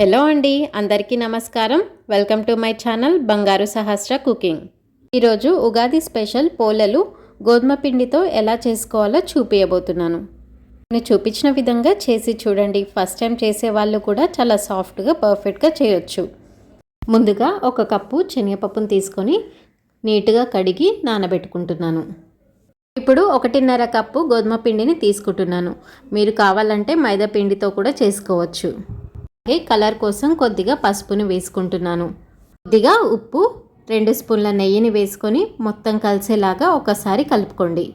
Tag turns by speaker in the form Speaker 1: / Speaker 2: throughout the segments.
Speaker 1: Hello అండి అందరికీ నమస్కారం. వెల్కమ్ టు మై ఛానల్ బంగారు సహస్ర కుకింగ్. ఈరోజు ఉగాది స్పెషల్ పోలలు గోధుమ పిండితో ఎలా చేసుకోవాలో చూపించబోతున్నాను నేను చూపించిన విధంగా చేసి చూడండి. ఫస్ట్ టైం చేసే వాళ్ళు కూడా చాలా సాఫ్ట్గా పర్ఫెక్ట్గా చేయొచ్చు. ముందుగా ఒక కప్పు శనగపప్పును తీసుకొని నీట్గా కడిగి నానబెట్టుకుంటున్నాను. ఇప్పుడు ఒకటిన్నర కప్పు గోధుమ పిండిని తీసుకుంటున్నాను. మీరు కావాలంటే మైదా పిండితో కూడా చేసుకోవచ్చు. అలాగే కలర్ కోసం కొద్దిగా పసుపుని వేసుకుంటున్నాను. కొద్దిగా ఉప్పు రెండు స్పూన్ల నెయ్యిని వేసుకొని మొత్తం కలిసేలాగా ఒకసారి కలుపుకోండి.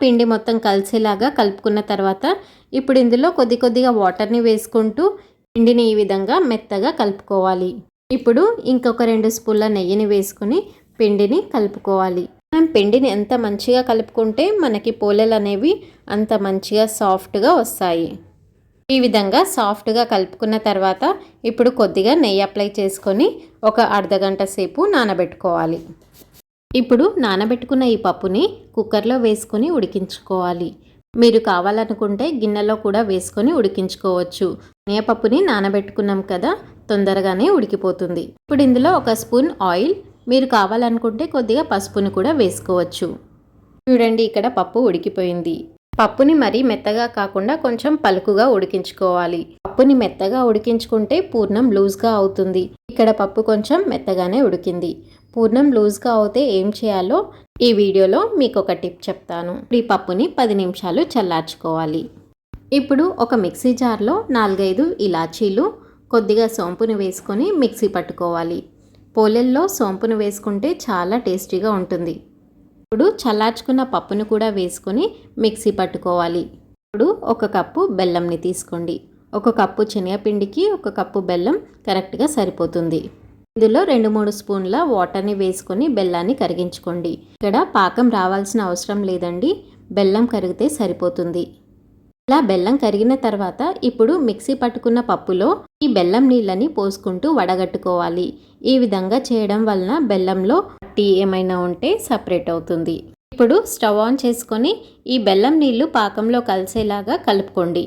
Speaker 1: పిండి మొత్తం కలిసేలాగా కలుపుకున్న తర్వాత ఇప్పుడు ఇందులో కొద్ది కొద్దిగా వాటర్ని వేసుకుంటూ పిండిని ఈ విధంగా మెత్తగా కలుపుకోవాలి. ఇప్పుడు ఇంకొక రెండు స్పూన్ల నెయ్యిని వేసుకుని పిండిని కలుపుకోవాలి. మనం పిండిని ఎంత మంచిగా కలుపుకుంటే మనకి పోలేలు అనేవి అంత మంచిగా సాఫ్ట్గా వస్తాయి. ఈ విధంగా సాఫ్ట్గా కలుపుకున్న తర్వాత ఇప్పుడు కొద్దిగా నెయ్యి అప్లై చేసుకొని ఒక అర్ధగంట సేపు నానబెట్టుకోవాలి. ఇప్పుడు నానబెట్టుకున్న ఈ పప్పుని కుక్కర్లో వేసుకొని ఉడికించుకోవాలి. మీరు కావాలనుకుంటే గిన్నెలో కూడా వేసుకొని ఉడికించుకోవచ్చు. పప్పుని నానబెట్టుకున్నాం కదా తొందరగానే ఉడికిపోతుంది. ఇప్పుడు ఇందులో ఒక స్పూన్ ఆయిల్ మీరు కావాలనుకుంటే కొద్దిగా పసుపుని కూడా వేసుకోవచ్చు. చూడండి ఇక్కడ పప్పు ఉడికిపోయింది. పప్పుని మరీ మెత్తగా కాకుండా కొంచెం పలుకుగా ఉడికించుకోవాలి. పప్పుని మెత్తగా ఉడికించుకుంటే పూర్ణం లూజ్గా అవుతుంది. ఇక్కడ పప్పు కొంచెం మెత్తగానే ఉడికింది. పూర్ణం లూజ్గా అవుతే ఏం చేయాలో ఈ వీడియోలో మీకు ఒక టిప్ చెప్తాను. ఈ పప్పుని పది నిమిషాలు చల్లార్చుకోవాలి. ఇప్పుడు ఒక మిక్సీ జార్లో నాలుగైదు ఇలాచీలు కొద్దిగా సోంపుని వేసుకొని మిక్సీ పట్టుకోవాలి. పోలెల్లో సోంపును వేసుకుంటే చాలా టేస్టీగా ఉంటుంది. ఇప్పుడు చల్లార్చుకున్న పప్పును కూడా వేసుకొని మిక్సీ పట్టుకోవాలి. ఇప్పుడు ఒక కప్పు బెల్లంని తీసుకోండి. ఒక కప్పు శనగపిండికి ఒక కప్పు బెల్లం కరెక్ట్గా సరిపోతుంది. ఇందులో రెండు మూడు స్పూన్ల వాటర్ని వేసుకొని బెల్లాన్ని కరిగించుకోండి. ఇక్కడ పాకం రావాల్సిన అవసరం లేదండి. బెల్లం కరిగితే సరిపోతుంది. ఇలా బెల్లం కరిగిన తర్వాత ఇప్పుడు మిక్సీ పట్టుకున్న పప్పులో ఈ బెల్లం నీళ్ళని పోసుకుంటూ వడగట్టుకోవాలి. ఈ విధంగా చేయడం వలన బెల్లంలో టీ ఏమైనా ఉంటే సపరేట్ అవుతుంది. ఇప్పుడు స్టవ్ ఆన్ చేసుకొని ఈ బెల్లం నీళ్ళు పాకంలో కలిసేలాగా కలుపుకోండి.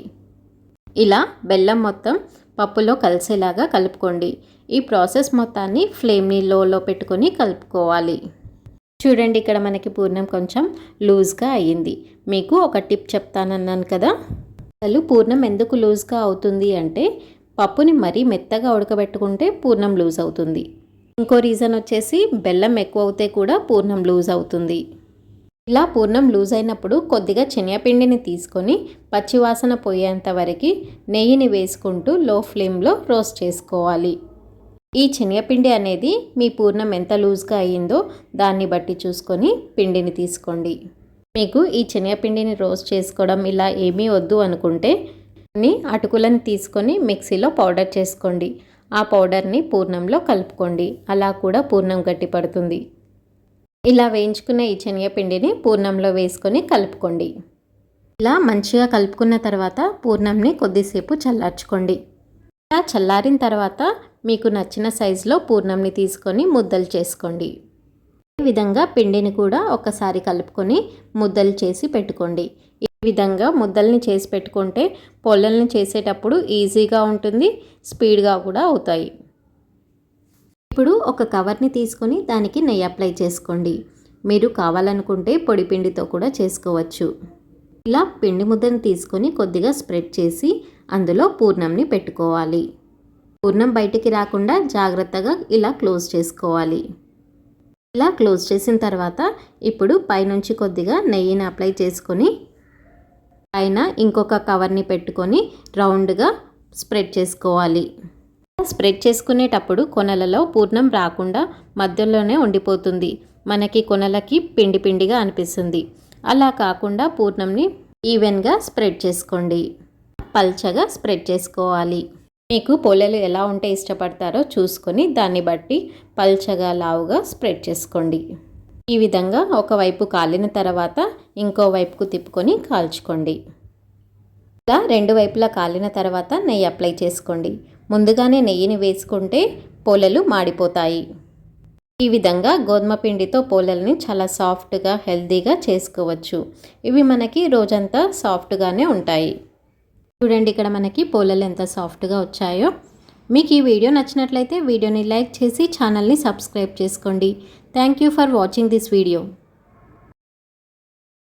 Speaker 1: ఇలా బెల్లం మొత్తం పప్పులో కలిసేలాగా కలుపుకోండి. ఈ ప్రాసెస్ మొత్తాన్ని ఫ్లేమ్ని లోలో పెట్టుకొని కలుపుకోవాలి. చూడండి ఇక్కడ మనకి పూర్ణం కొంచెం లూజ్గా అయ్యింది. మీకు ఒక టిప్ చెప్తానన్నాను కదా? అసలు పూర్ణం ఎందుకు లూజ్గా అవుతుంది అంటే పప్పుని మరీ మెత్తగా ఉడకబెట్టుకుంటే పూర్ణం లూజ్ అవుతుంది. ఇంకో రీజన్ వచ్చేసి బెల్లం ఎక్కువ అవుతే కూడా పూర్ణం లూజ్ అవుతుంది. ఇలా పూర్ణం లూజ్ అయినప్పుడు కొద్దిగా శనగపిండిని తీసుకొని పచ్చివాసన పోయేంత వరకు నెయ్యిని వేసుకుంటూ లో ఫ్లేమ్లో రోస్ట్ చేసుకోవాలి. ఈ శనగపిండి అనేది మీ పూర్ణం ఎంత లూజ్గా అయ్యిందో దాన్ని బట్టి చూసుకొని పిండిని తీసుకోండి. మీకు ఈ శనగపిండిని రోస్ట్ చేసుకోవడం ఇలా ఏమీ వద్దు అనుకుంటే అటుకులను తీసుకొని మిక్సీలో పౌడర్ చేసుకోండి. ఆ పౌడర్ని పూర్ణంలో కలుపుకోండి. అలా కూడా పూర్ణం గట్టి పడుతుంది. ఇలా వేయించుకున్న ఈ శనగపిండిని పూర్ణంలో వేసుకొని కలుపుకోండి. ఇలా మంచిగా కలుపుకున్న తర్వాత పూర్ణంని కొద్దిసేపు చల్లార్చుకోండి. ఇలా చల్లారిన తర్వాత మీకు నచ్చిన సైజులో పూర్ణంని తీసుకొని ముద్దలు చేసుకోండి. ఈ విధంగా పిండిని కూడా ఒకసారి కలుపుకొని ముద్దలు చేసి పెట్టుకోండి. ఈ విధంగా ముద్దల్ని చేసి పెట్టుకుంటే పొల్లల్ని చేసేటప్పుడు ఈజీగా ఉంటుంది స్పీడ్గా కూడా అవుతాయి. ఇప్పుడు ఒక కవర్ని తీసుకొని దానికి నెయ్యి అప్లై చేసుకోండి. మీరు కావాలనుకుంటే పొడి పిండితో కూడా చేసుకోవచ్చు. ఇలా పిండి ముద్దను తీసుకొని కొద్దిగా స్ప్రెడ్ చేసి అందులో పూర్ణంని పెట్టుకోవాలి. పూర్ణం బయటికి రాకుండా జాగ్రత్తగా ఇలా క్లోజ్ చేసుకోవాలి. ఇలా క్లోజ్ చేసిన తర్వాత ఇప్పుడు పైనుంచి కొద్దిగా నెయ్యిని అప్లై చేసుకొని పైన ఇంకొక కవర్ని పెట్టుకొని రౌండ్గా స్ప్రెడ్ చేసుకోవాలి. స్ప్రెడ్ చేసుకునేటప్పుడు కొనలలో పూర్ణం రాకుండా మధ్యలోనే ఉండిపోతుంది. మనకి కొనలకి పిండి పిండిగా అనిపిస్తుంది. అలా కాకుండా పూర్ణంని ఈవెన్గా స్ప్రెడ్ చేసుకోండి. పల్చగా స్ప్రెడ్ చేసుకోవాలి. మీకు పొలలు ఎలా ఉంటే ఇష్టపడతారో చూసుకొని దాన్ని బట్టి పల్చగా లావుగా స్ప్రెడ్ చేసుకోండి. ఈ విధంగా ఒకవైపు కాలిన తర్వాత ఇంకో వైపుకు తిప్పుకొని కాల్చుకోండి. ఇలా రెండు వైపులా కాలిన తర్వాత నెయ్యి అప్లై చేసుకోండి. ముందుగానే నెయ్యిని వేసుకుంటే పోలలు మాడిపోతాయి. ఈ విధంగా గోధుమ పిండితో పోలల్ని చాలా సాఫ్ట్గా హెల్తీగా చేసుకోవచ్చు. ఇవి మనకి రోజంతా సాఫ్ట్గానే ఉంటాయి. చూడండి ఇక్కడ మనకి పోలలు ఎంత సాఫ్ట్గా వచ్చాయో. మీకు ఈ వీడియో నచ్చినట్లయితే వీడియోని లైక్ చేసి ఛానల్ని సబ్స్క్రైబ్ చేసుకోండి. Thank you for watching this video